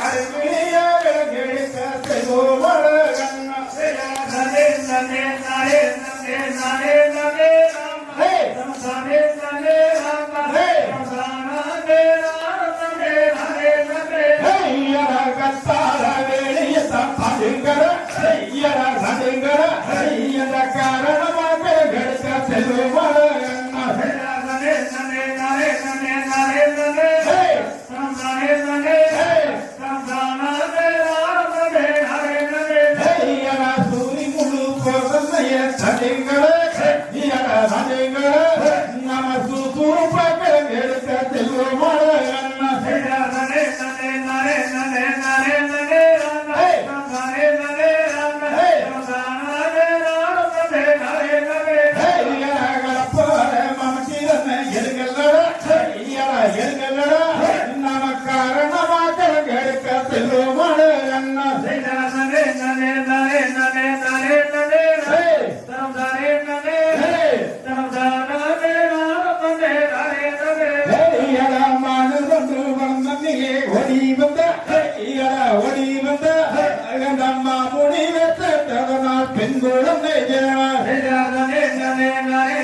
알고. 三人組三人組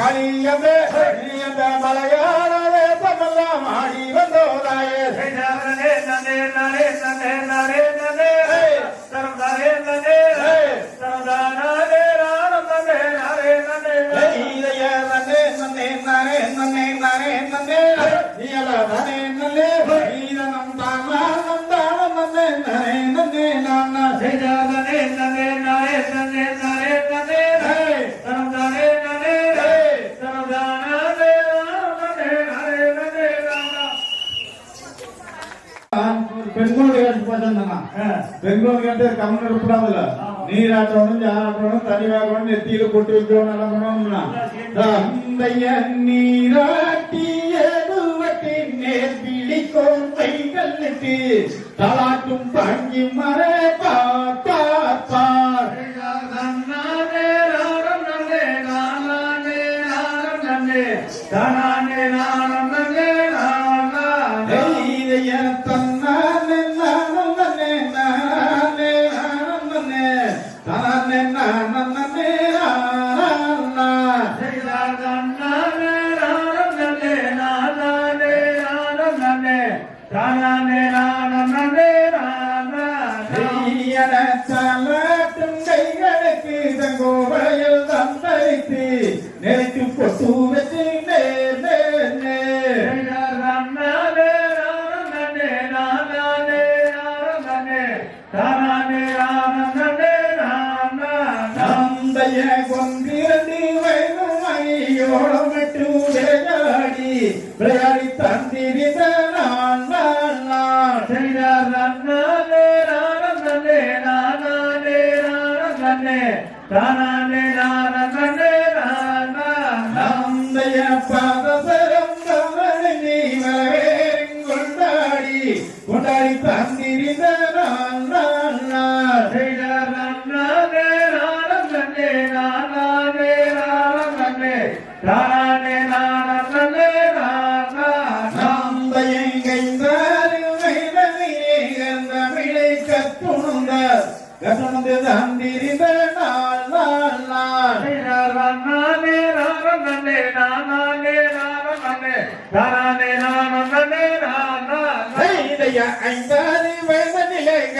கலியமே மலையாளே பகல்லாம் ஆடி வந்தோதாயே நரே நரே நரே நரே நரே நரே சரதாரே நரே சரதாரே நானே நன்னே நானே நன்னே நீ அல்ல நானே நன்னே நீதன் நந்தானா நந்தான நன்னே நானே நன்னே நானா ஜெயதானே நன்னே நானே நன்னே நானே நன்னே தனந்தானே நன்னே தனந்தானே நன்னே நானே நன்னே நானா பெங்களூர் கேட்டு போட்டேன் பெங்களூர் கேட்டு கம்யூனிட்டி கூடாதுல்ல நீர் ஆற்றணும் ஆற்றணும் தனி வாங்கணும் நெத்தியில போட்டு வைக்கிறோம் நல்லா பண்ணணும்னா தந்தைய நீராட்டிய நேர் தலாட்டும் பங்கி மரபா கத்துணந்து தந்திரிந்த நாள் நாள் நாள் செய்தார் நன்னானே நானம்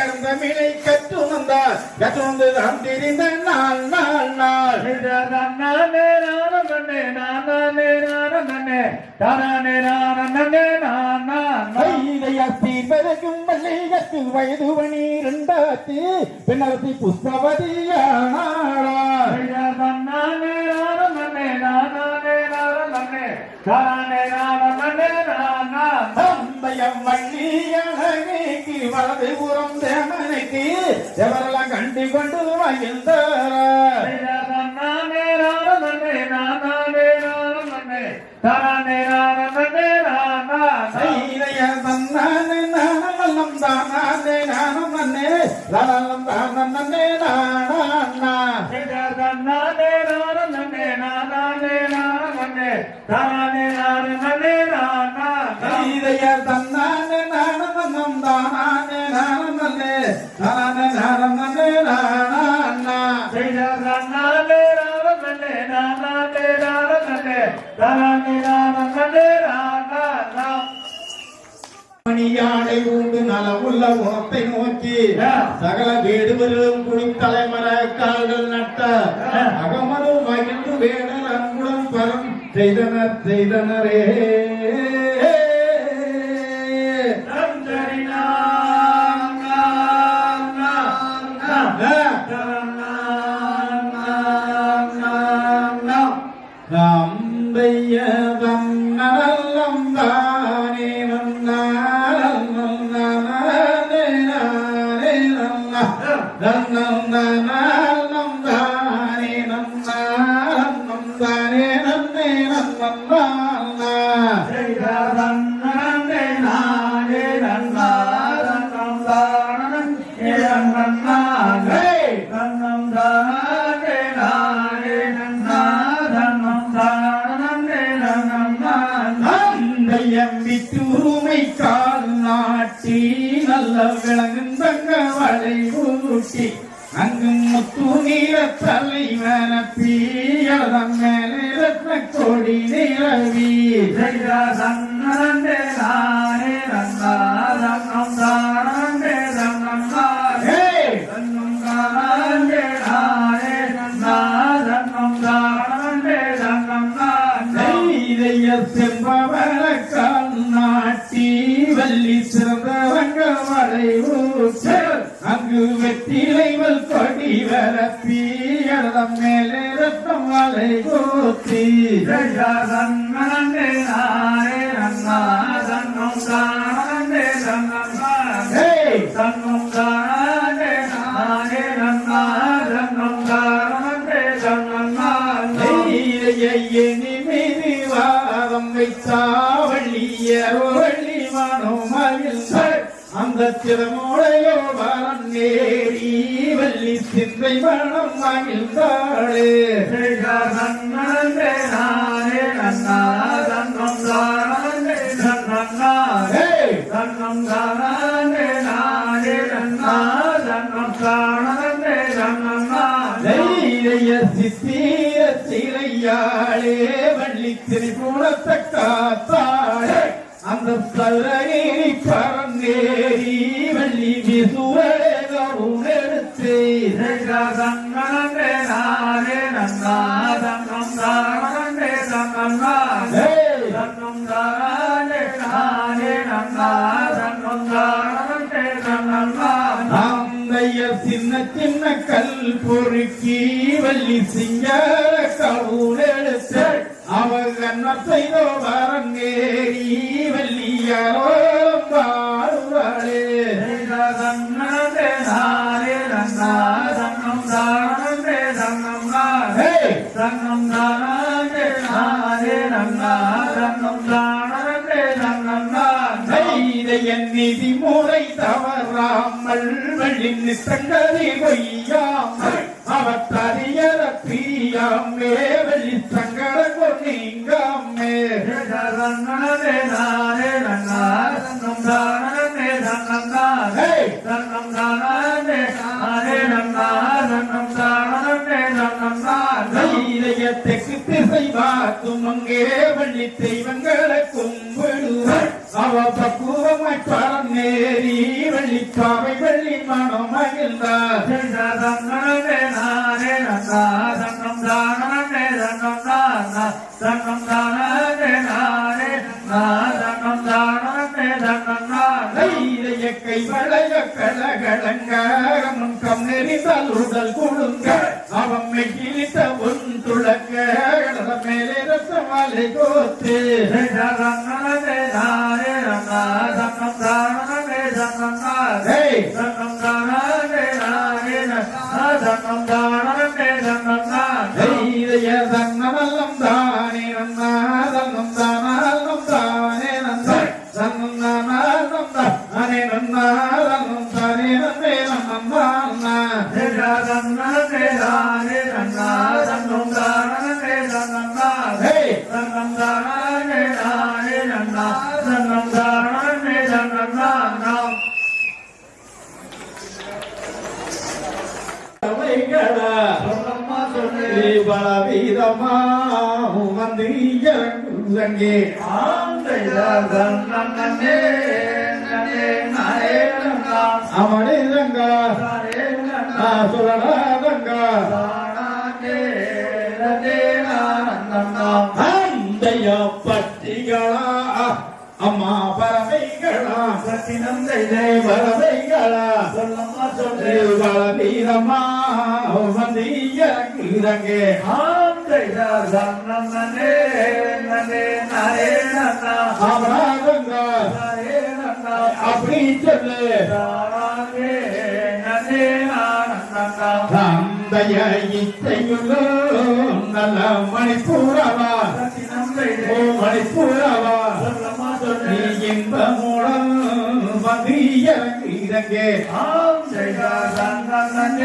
கருந்தமிழை கற்றுணந்த கற்றுணந்து தந்திரிந்த நாள் நாள் நாள். நானே நானே நானம் நன்னே தானே நானா செய்தைய தீர்வரைக்கும் மல்லிகத்து வயது பனிரெண்டாத்து பின்னரசி நானே நானே தானே நானா தம்பயம் வள்ளியழகைக்கு வலது புறம் தேமனைக்கு எவரெல்லாம் கண்டு கொண்டு மகிழ்ந்தார் நானே சகல வேடுவர்களும் குடி தலைமர கால்கள் நட்ட. அகமது மகிழ்ந்து வேடல் அன்புடன் பரம் செய்தனர் செய்தனரே. கட்டி நல்ல விளங்கும் தங்க வளை ஊட்டி அங்கும் முத்து நீர தலைவன பீயதம் மேலே ரத்ன கொடி நிறவி Hey! அங்கு வெற்றிலைவல் கொடி வர பீயதம் மேலே ரத்னம் வளை ஊற்றி Hey! தன்னம் தானே நானே நன்னா தன்னம் தானே தன்னம் நானே வாதம் வைத்தாவள்ளியரோவள்ளி மனம் மகிழ்ந்த அந்த திறமோடையோ சிந்தை மனம் மகிழ்ந்தாளே சின்ன சின்ன கல் பொறுக்கி வள்ளி சிங்கார கவுளெடுத்து அவர் கண்ணர் செய்தோ வரங்கேறி வள்ளியாரோ தவறாமல் வள்ளி நித்தங்கதி கொய்யாமல் அவத்தறியற பிரியாமே வள்ளி சங்கட கொண்டீங்காமே ஹே! தைரியத்துக்கு திசை பார்க்கும் அங்கே வள்ளி faith. இறங்குதங்கே அவனிதங்க சுரடாதங்க அந்தைய பட்டிகளா அம்மா பறவைகளா. பறவைகளா. பலவீதமா வந்து இறங்குதங்கே அவராதங்க அப்படி சொல்லு தந்தைய இச்சையுள்ளோ நல்ல மணிப்பூரவா ஓ மணிப்பூரவா நீ இன்ப மூலம் வந்து இறங்குதங்கே சொல்லாதங்க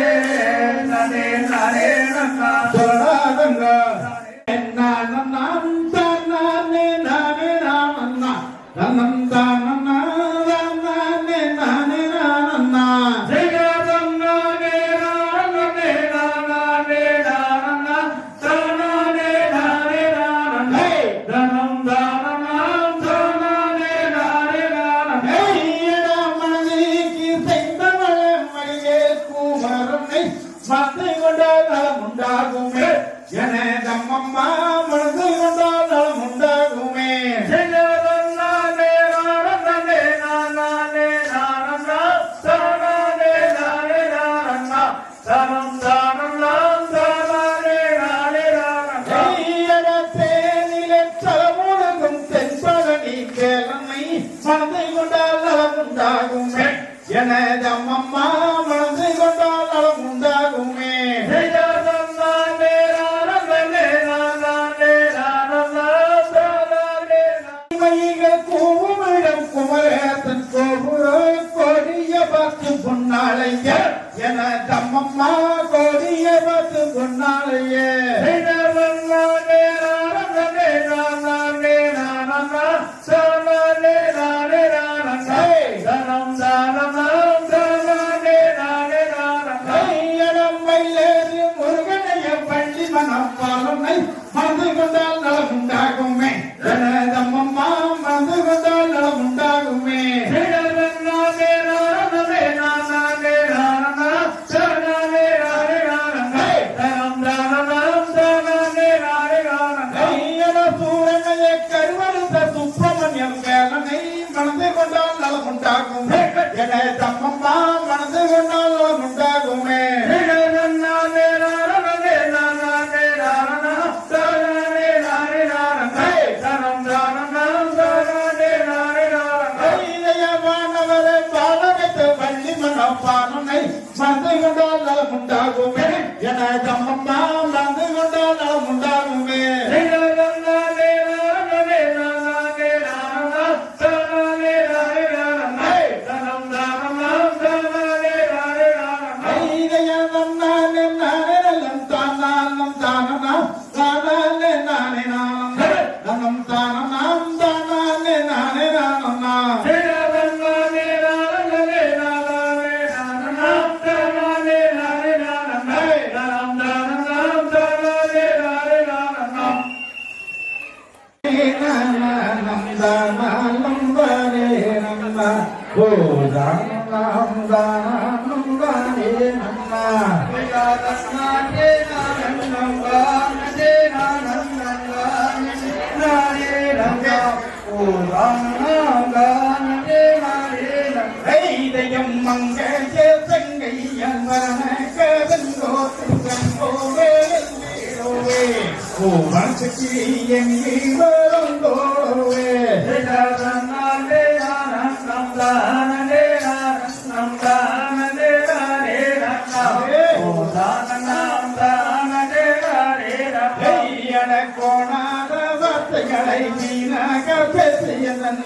மனதை கொண்டால் நலம் உண்டாகுமே.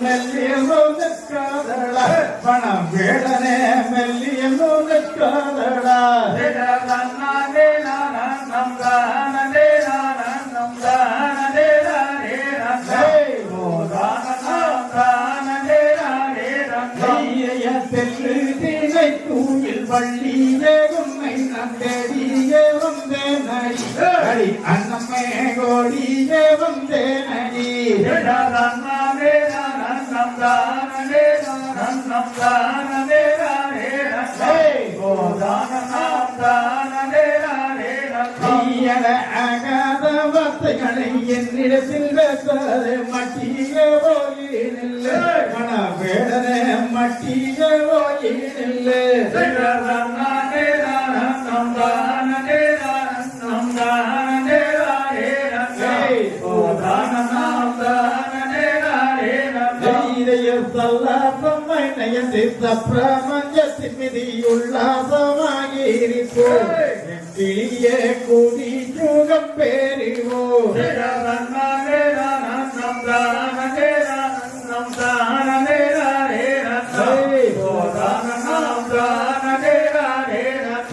மெல்லிய நோதற்காதடா பணம் வேடனே மெல்லிய நோதற்காதடா கோடியே வந்தேன் அடி ஐயன ஆகாத வார்த்தைகளை என்னிடத்தில் பேசாது மட்டிய போயினில்லை மன வேடனே மட்டிய போயினில்லை தைரிய சல்லாசமை நயசி உல்லாசமாகிரிப்போ கிளியே கூடி சுகம் பேரிவோ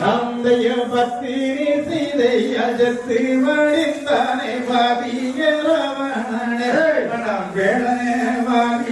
நந்தைய பத்திரி சீதை அஜத்து மடிந்தானே பாபியரவணனே மனம் வேளனே பாபியரவணனே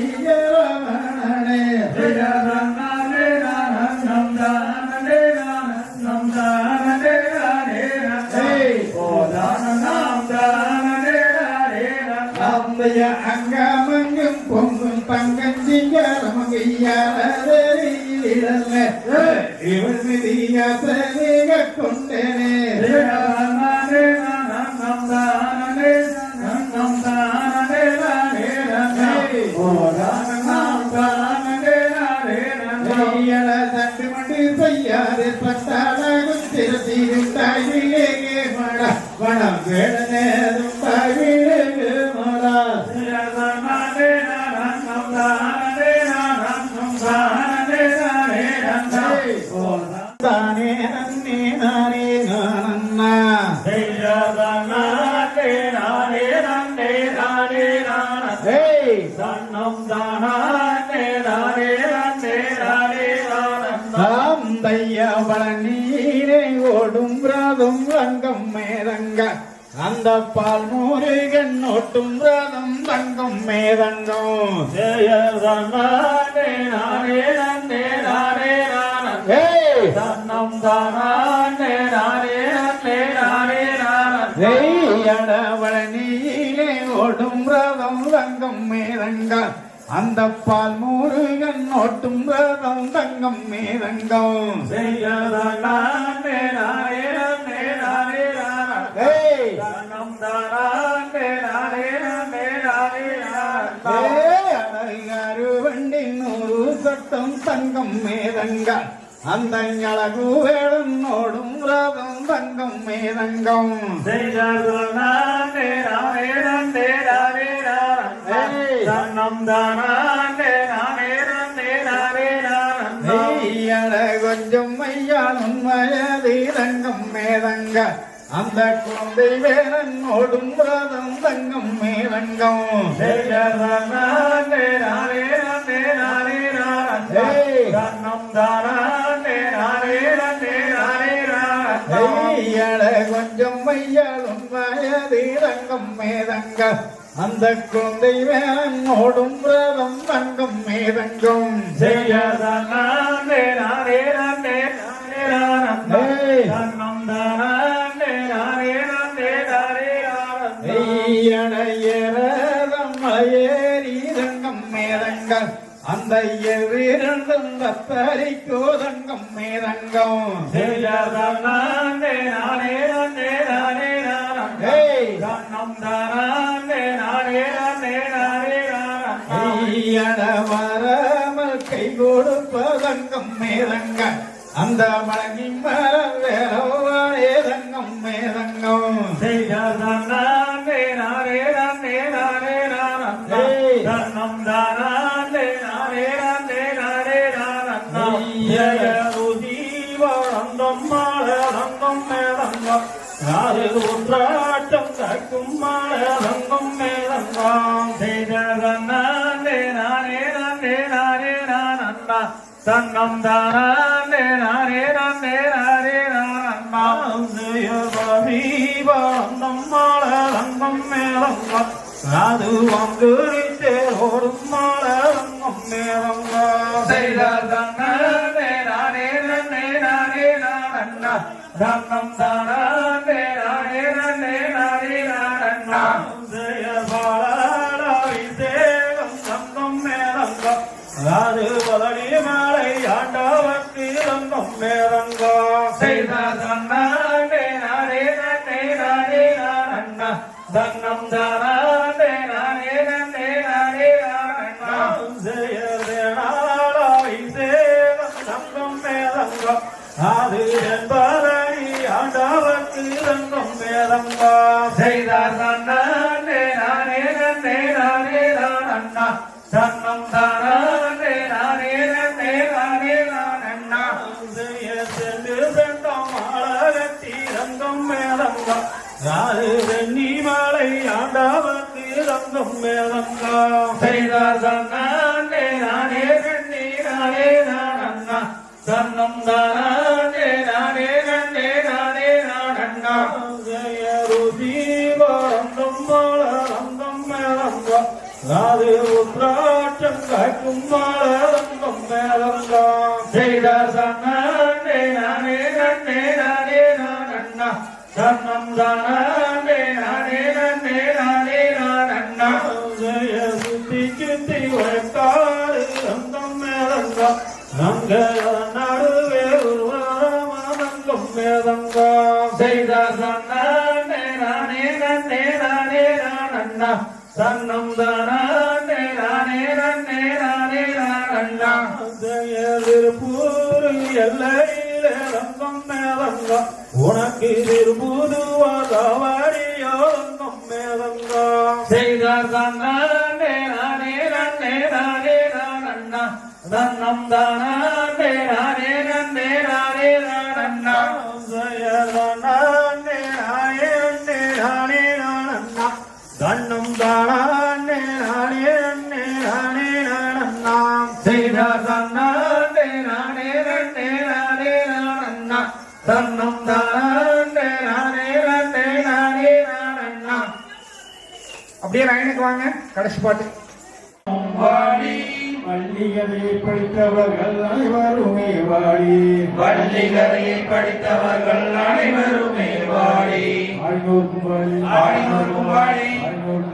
கையள தண்டு மண்டு பையாது செய்யாதே பட்டாளகும் தாய் தாய்விலேயே மட வனம் வேடனேதும் தாய் மடா மேதங்க அந்த பால் முருகன் ஓட்டும் ரதம் தங்கம் மேதங்கம். ஏய்! பழனியிலே ஓடும் ரதம் ரங்கம் மேதங்க அந்த பால் முருகன் ஓட்டும் ரதம் தங்கம் மேதங்கம். ஏய் மேதங்க. அந்த அழகு வேடம் ஓடும் ரதம் தங்கம் மேதங்கம். கொஞ்சம் ஐயாளும் வயதில் மேதங்க. அந்த குழந்தை வேலன் ஓடும் ரதம் தங்கம் மேதங்கம். ஐயட கொஞ்சம் மையாளும் வயது தங்கம் மேதங்க அந்த குழந்தை வேலன் ஓடும் ரதம் தங்கம் மேதங்கம். ஜெயதனே நானே நானே நானே நானே. நானே நானே நானே நானே அந்த எவ்விரண்டும் தத்தரிக்கோ தங்கம் மேதங்கம். நானே நானே நானே நானே. தன்னம் தானே நானே நானே நானே நானே. வராமல் கை கொடுப்பதங்கம் மேதங்க அந்த வழங்கி மரம் வேறே தங்கம் மேதங்கம். ஜெயதனே மேலங்கம் ஒன்றாட்டம் கற்கும் மாலங்கும் மேலங்காம் செய்ததே நானே நானே நானே நான் அண்ணா தங்கம் தானே நானே நானே நானே நான் அண்ணா ஜெயபீவரந்தம் மாலங்கம் மேலங்கம் அது வங்குரித்தே ஓடும் மாலங்கம் மேலங்கா செய்ததே நானண்ணா தன்னம் தானே நானே நானே நானே நானண்ணா ஜெயபாலாய் தேவம் தங்கம் மேலங்கம் அது பலனி மாலை ஆண்டவர்க்கு தங்கம் செய்தார் தன்னே நானே நன்னே நானே நான் அண்ணா. தன்னம் தானே நானே நன்னே நானே நானண்ணா ஜெய சென்று சென்றம் ஆளகத்தி ரங்கம் மேலங்கா. ராது வெண்ணி மாலை ஆண்டவர்க்கு ரங்கம் மேலங்கா. செய்தார் தன்னே நானே நன்னே நானே நானண்ணா தன்னம் தானே நானே நன்னே நானே நானண்ணா ஜெயதிருப்பூர் எல்லையில ரங்கம் மேலங்கம் உனக்கு திருப்புதுவாடியோ ரங்கம் மேலங்கம் செய்தார் தானே நானே நானண்ணா ஜெயதனே நானே நன்னே நானே நானண்ணா தன்னம் அப்படியே லைனுக்கு வாங்க. கடைசி பாட்டு. வாடி பள்ளிகளை படித்தவர்கள் அனைவருமே வாடி. பள்ளிகரையை படித்தவர்கள் அனைவருமே வாடி. ஆடினோர்க்கும் வாடி ஆடினோர்க்கும் வாடி ஆடினோர்க்கும்